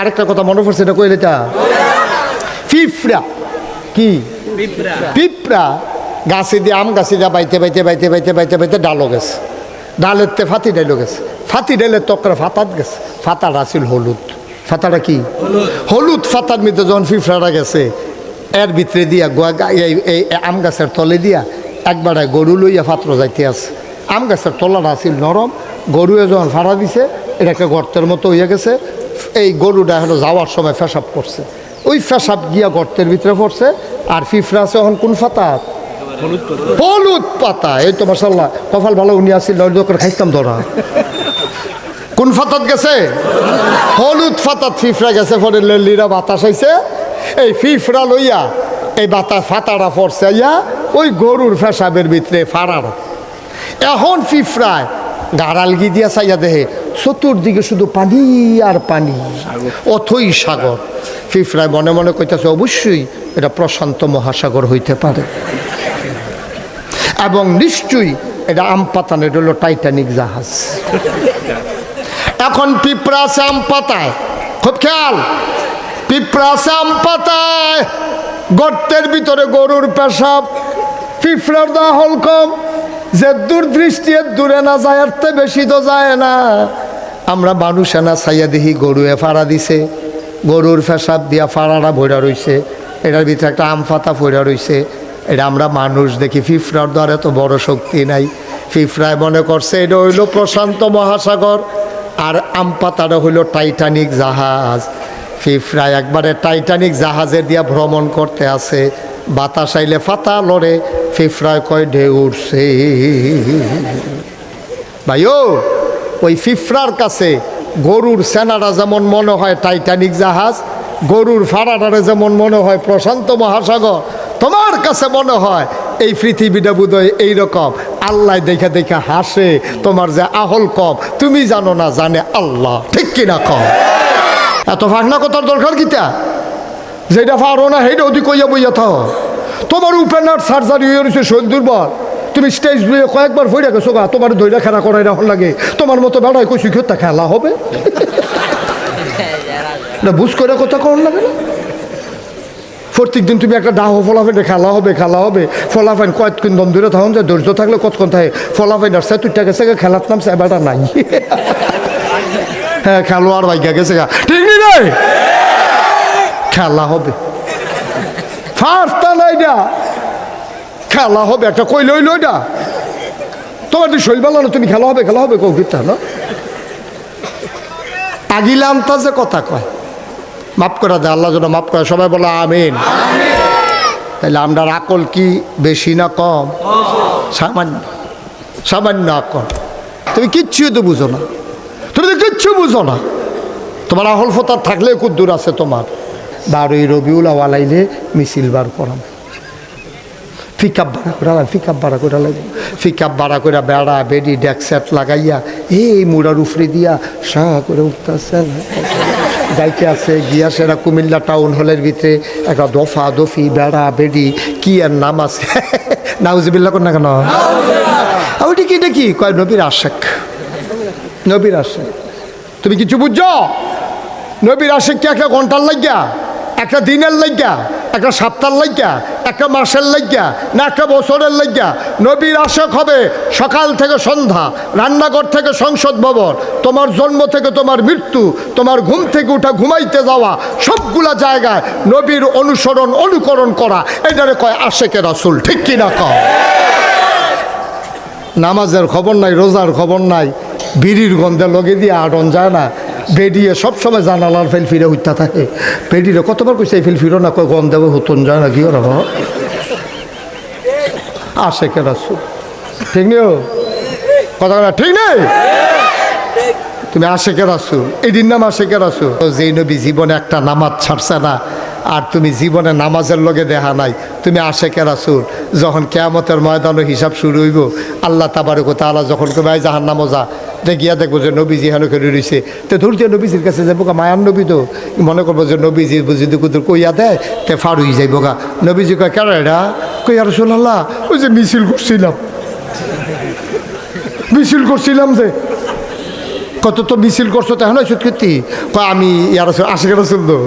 আরেকটা কথা মনে পড়ছে এটা কইলে তা? পিঁপড়া। কি? পিঁপড়া। গাছে দিয়ে আম গাছে দিয়ে বাইতে বাইতে বাইতে বাইতে বাইতে বাইতে ডালো গেছে। ডালের তে ফাতি ডাইলো গেছে। ফাতি ডাইলের তকরা ফাতাত গেছে। ফাতাটা আছিল হলুদ। ফাতাটা কি? হলুদ। ফাতার মধ্যে যখন পিঁপড়াটা গেছে এর ভিতরে দিয়া এই আম গাছের তলে দিয়া একবারে গরু লইয়া পাত্র যাইতে আছে। আম গাছের তলাটা আছিল নরম। গরুয়ে যখন ফাড়া দিছে এটা একটা গর্তের মতো হইয়া গেছে। গরুটা হলো যাওয়ার সময় ফেসাব করছে। ওই ফেসাব গিয়া গর্তের ভিতরে পড়ছে আর ফিফরা আছে এখন কোন ফাতা হলুদ পাতা। এই তো মাসাল্লাহ কপাল ভালো উনি আসছিল ওই দোকান খাইতাম ধরা। কোন ফাতাত গেছে? হলুদ ফাতাত ফিফরা গেছে পরে লেলিরা বাতাস আইছে। এই ফিফরা লইয়া এই বাতাস ফাতাটা পড়ছে ইয়া ওই গরুর ফেসাবের ভিতরে ফাড়ার এখন ফিফরায় গাড়াল গি দিয়া চাইয়া দেহে চতুর্দিকে শুধু পানি আর পানি। অথই সাগর। ফিফরায় মনে মনে কইতাছে, অবশ্যই এটা প্রশান্ত মহাসাগর হইতে পারে। এবং নিশ্চয়ই এটা আম পাতানো এটা হলো টাইটানিক জাহাজ। এখন পিঁপড়া আছে আম পাতায়। খুব খেয়াল। পিঁপড়া আছে আম পাতায়। গর্তের ভিতরে গরুর পেশাব। পিঁপড়ার দাহল কম। যে দূর দৃষ্টি দূরে না যায়, এর বেশি তো যায় না। আমরা মানুষে না ছাইয়া দেখি গরুয়ে ফাড়া দিছে। গরুর ফেসাব দিয়া ফাড়াটা ভরা রইছে। এটার ভিতরে একটা আম ফাতা ভরা রইছে। এটা আমরা মানুষ দেখি, ফিফরার দ্বারা তো বড় শক্তি নাই। ফিফরায় মনে করছে, এটা হইল প্রশান্ত মহাসাগর। আর আম পাতাটা হইল টাইটানিক জাহাজ। ফিফরা একবারে টাইটানিক জাহাজে দিয়া ভ্রমণ করতে আছে। বাতাস আইলে ফাতা লড়ে, ফিফরায় কয়, ঢেউ উঠছে ভাইও ওই ফিফরার কাছে গরুর সেনারা যেমন মনে হয় টাইটানিক জাহাজ, গরুর ফাড়াটারে যেমন মনে হয় প্রশান্ত মহাসাগর, তোমার কাছে মনে হয় এই পৃথিবীটা বোধহয় এইরকম। আল্লাহ দেখে দেখে হাসে, তোমার যে আহল কম, তুমি জানো না, জানে আল্লাহ। ঠিক কিনা কম? এত ফাঁকনা কথার দরকার কিতা যেটা পারো না, সেইটা অতি কইয়া বইয়া থাও। তোমার উপেনার সার্জারি হয়ে রয়েছে শরীর দুর্বল তুমি স্টেজ দিয়ে কয়েকবার ভরে গেছো গা তোমার দইরা খেলা করাই রাখুন লাগে। তোমার মতো বেড়ায় কইছি খেতে খেলা হবে? না বুঝ করে কথা কর লাগে না। প্রত্যেক দিন তুমি একটা ডাহ ফলাফেন খেলা হবে খেলা হবে। ফলাফেন কয়েকদিন দম ধরে তখন যে ধৈর্য থাকলে কতক্ষণ থাকে? ফলাফেন আর তুই গেছে গা, খেলার নাম সে বেটা নাই। হ্যাঁ খেলোয়াড় ভাইগা গেছে ঠিক নি রে? খেলা হবে। ফার্স্ট নাই না খেলা হবে, একটা কই লই লই তোমার তুই শৈল না, তুমি খেলা হবে খেলা হবে কৌ কিতা, না? আগিলা যে কথা কয়। মাফ করে দেয় আল্লাহ যেন মাফ করে, সবাই বলে আমিন। তাহলে আমরা আকল কি, বেশি না কম? সামান্য সামান্য আকল। তুমি কিচ্ছু তো বুঝো না। তুমি তো কিচ্ছু বুঝো না। তোমার আহল ফতার থাকলে কুদ্দুর আছে তোমার। বারোই রবিউল আওয়ালাইলে মিছিল বার করাম। পিকআপ ভাড়া করে আলাম পিকআপ ভাড়া করে লাগবে পিকআপ ভাড়া করে বেড়া, বেডি, ডেক সেট লাগাইয়া এই মুড়ার উফরে দিয়া সা করে উঠতেছে। যাইতে আছে, গিয়া সেরা কুমিল্লা টাউন হলের ভিতরে একটা দফা দফি, বেড়া, বেডি, কি আর নাম আছে? নাউজিবিল্লা কোন না কেন? ওইটি কি দেখি কয়, নবীর আশেক। নবীর আশেক। তুমি কিছু বুঝছ? নবীর আশেক কি একটা ঘণ্টার লাগিয়া? একটা দিনের লাগিয়া? একটা সপ্তাহ লাগিয়া একটা মাসের লাগিয়া, না একটা বছরের লাগিয়া নবীর আশেক হবে সকাল থেকে সন্ধ্যা, রান্নাঘর থেকে সংসদ ভবন, তোমার জন্ম থেকে তোমার মৃত্যু, তোমার ঘুম থেকে উঠা ঘুমাইতে যাওয়া, সবগুলা জায়গায় নবীর অনুসরণ, অনুকরণ করা, এটারে কয় আশেকে রাসুল, ঠিক কিনা কয়? নামাজের খবর নাই, রোজার খবর নাই, বিড়ির গন্ধে লগে দিয়ে আটন যায় না। বেরিয়ে সবসময় জানালার ফেল ফিরে উঠতে থাকে। বেডিরে কতবার কইছে এই ফেল ফিরো না, কয় গন্ধে হতন যায় না, কি ওরা আসে কে রাসু ঠিক নেই কথা কথা ঠিক নেই? তুমি আশেকের আসো এই দিন নাম আশেকের আসো যেই নবী জীবনে একটা নামাজ ছাড়ছে না আর তুমি জীবনে নামাজের লগে দেখা নাই। তুমি আশেকের আসুর যখন কেয়ামতের ময়দানের হিসাব শুরু হইব, আল্লাহ তাবারক তালা যখন কবে জাহান নামো যা। দেখিয়া দেখব যে নবীজি হেন করে রয়েছে তো ধরতে নবীজির কাছে যাব গা, মায়ার নবী তো। মনে করব যে নবীজি যদি কুদুর কইয়া দেয়, তে হয়ে যাইব গা। নবীজি কয় কেন এটা কই আর আল্লাহ ওই যে মিছিল করছিলাম। মিছিল করছিলাম যে। কত তো মিছিল করছ তেমন সত্যি কয়, আমি ইয়ার আশিকের রসুল তো।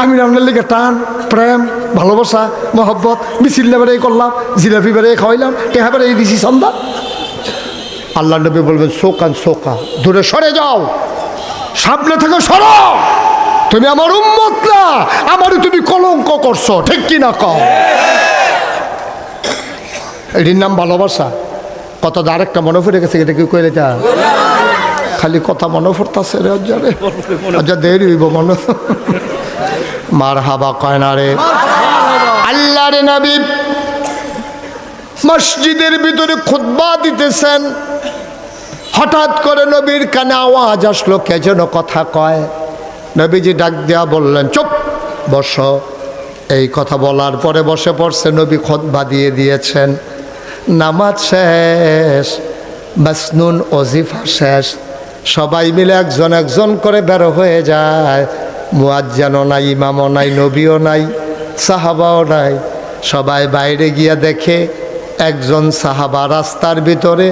আমি আপনার লিগে টান, প্রেম, ভালোবাসা, মহব্বত মিছিল নেবারে করলাম, জিলাপি বেড়ে খাওয়াইলাম, টেহা বেড়ে দিছি সন্ধ্যা। আল্লাহ নবী বলবেন, শোকান, শোকা, দূরে সরে যাও। সামনে থেকে সরো। তুমি আমার উম্মত না আমারও তুমি কলঙ্ক করছ, ঠিক কি না কও? এটির নাম ভালোবাসা। কত আরেকটা মনে পড়ে গেছে, এটা কি কইলে যা খালি কথা মনে পড়তাছে রে অজ্জারে অজ্জা দেরি হইব মনে। মার হাবা কয় না রে। আল্লাহ রে নবী মসজিদের ভিতরে খুতবা দিতেছেন। হঠাৎ করে নবীর কানে আওয়াজ আসলো, কে যেন কথা কয়। নবীজি ডাক দেয়া বললেন, চুপ, বস। এই কথা বলার পরে বসে পড়ছে, নবী খতবা দিয়ে দিয়েছেন। নামাজ শেষ বাসনুন অজিফা শেষ। সবাই মিলে একজন একজন করে বেরো হয়ে যায়। মুয়াজ্জানও নাই, ইমামও নাই, নবীও নাই, সাহাবাও নাই। সবাই বাইরে গিয়া দেখে একজন সাহাবা রাস্তার ভিতরে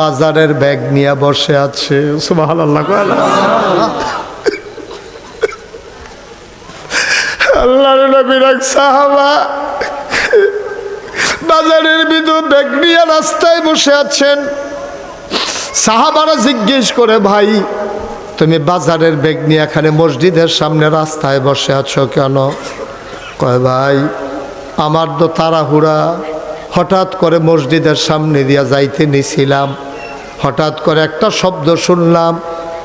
বাজারের ব্যাগ নিয়ে বসে আছে। বাজারের ভিতর ব্যাগ নিয়ে রাস্তায় বসে আছেন। সাহাবারা জিজ্ঞেস করে, ভাই, তুমি বাজারের ব্যাগ নিয়ে এখানে মসজিদের সামনে রাস্তায় বসে আছো কেন? কয়, ভাই, আমার তো তাড়াহুড়া। হঠাৎ করে মসজিদের সামনে দিয়া যাইতে নিছিলাম। হঠাৎ করে একটা শব্দ শুনলাম।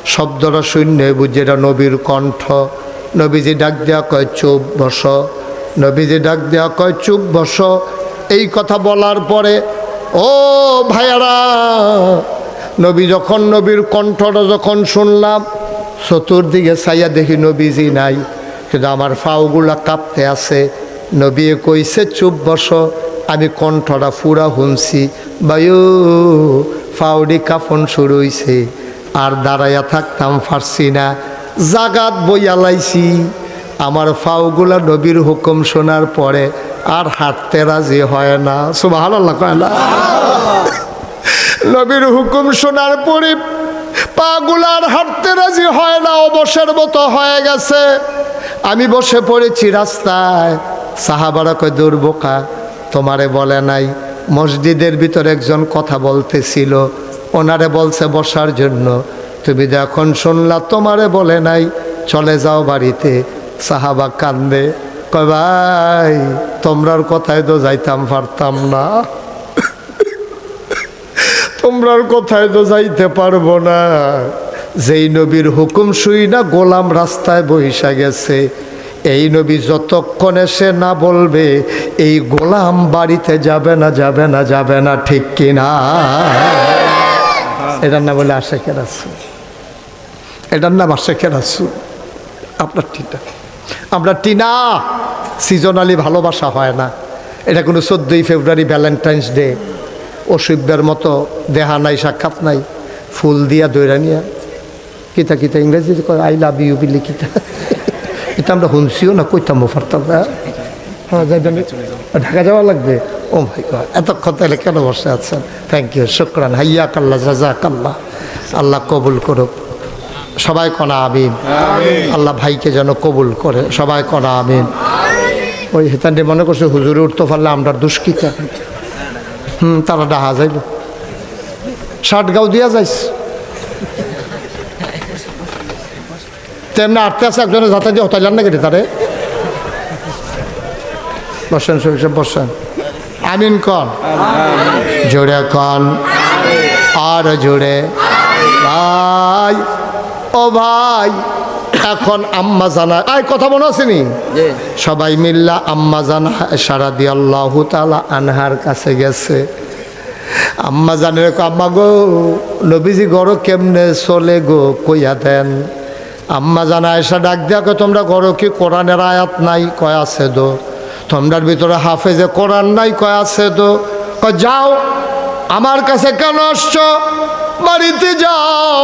শব্দটা শূন্য বুঝি এটা নবীর কণ্ঠ। নবীজি ডাক দেওয়া কয়, চুপ বস। নবীজি ডাক দেওয়া কয়, চুপ বস। এই কথা বলার পরে, ও ভাইয়ারা নবী যখন নবীর কণ্ঠটা যখন শুনলাম, চতুর্দিকে চাইয়া দেখি নবীজি নাই, কিন্তু আমার ফাউগুলা কাঁপতে আছে। নবী কইছে, চুপ বস, আমি কণ্ঠটা ফুরা শুনছি। বায়ু ফাউডি কাফন শুরু হইছে, আর দাঁড়াইয়া থাকতাম পারছি না, জাগাত বইয়া লাইছি। আমার ফাউগুলা নবীর হুকুম শোনার পরে আর হাঁটতে রাজি হয় না। সুবাহ কয় না? নবীর হুকুম শোনার পরে পাগুলার হাঁটতে রাজি হয় না অবসের মতো হয়ে গেছে। আমি বসে পড়েছি রাস্তায়। সাহাবারা কয় দুর্বোকা তোমারে বলে নাই। মসজিদের ভিতরে একজন কথা বলতেছিল। ওনারে বলছে বসার জন্য। তুমি যখন শুনলা, তোমারে বলে নাই। চলে যাও বাড়িতে। সাহাবা কান্দে। কয়, ভাই, তোমরার কথায় তো যাইতাম পারতাম না। তোমরার কথায় তো যাইতে পারব না। যেই নবীর হুকুম শুই না, গোলাম রাস্তায় বৈশা গেছে। এই নবী যতক্ষণ এসে না বলবে, এই গোলাম বাড়িতে যাবে না যাবে না যাবে না, ঠিক কিনা? এটার না বলে আসে কেরাসু এটার নাম আসে কেরাসু আপনার টিনা। আমরা টিনা। সিজনালি ভালোবাসা হয় না। এটা কোনো চোদ্দোই ফেব্রুয়ারি ভ্যালেন্টাইন্স ডে। অসভ্যের মতো দেহা নাই সাক্ষাৎ নাই ফুল দিয়া দৈরা নিয়া। কিতা কিতা ইংরেজি কয় আই লাভ ইউ বিলি কিতা। এটা আমরা শুনছিও না কইতাম পারতাম না। হ্যাঁ যাইবেন ঢাকা যাওয়া লাগবে। ও ভাই এতক্ষণ তাহলে কেন বসে আছেন? থ্যাংক ইউ শুক্রান। হাইয়া কাল্লা জাজা কাল্লা আল্লাহ কবুল করুক। সবাই কনা আমিন। আল্লাহ ভাইকে যেন কবুল করে। সবাই কনা আমিন। ওই হেতান্ডে মনে করছে হুজুরে উঠতে পারলে আমরা দুষ্কিতা। তারা ডাহা যাইল ষাট গাও দিয়া যাইস তেমনি আটতে আছে একজনের যাতে দিয়ে হতাইলাম না কেটে তারে? বসেন সব বসেন। আমিন কন। জোরে কন। আর জোরে। ভাই, ও ভাই। এখন আম্মা জানা। আয় কথা মনে আসেনি সবাই মিল্লা আম্মা জানা সারা দিয়ে আল্লাহ তালা আনহার কাছে গেছে। আম্মা জানে আম্মা গো নবীজি গরো কেমনে চলে গো কইয়া দেন। আম্মা জানা এসা ডাক দিয়া কয় তোমরা গরো কি কোরআনের আয়াত নাই? কয় আছে দো। তোমরার ভিতরে হাফেজে কোরআন নাই? কয় আছে দো। যাও আমার কাছে কেন আসছো? বাড়িতে যাও।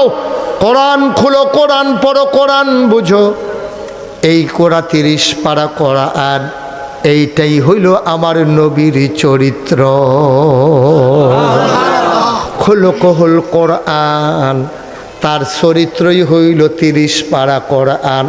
কোরআন খুলো, কোরআন পড়ো, কোরআন বুঝো। এই কোরা তিরিশ পাড়া পারা আর এইটাই হইল আমার নবীর চরিত্র। খোলো কহল কোরআন, তার চরিত্রই হইল তিরিশ পাড়া করান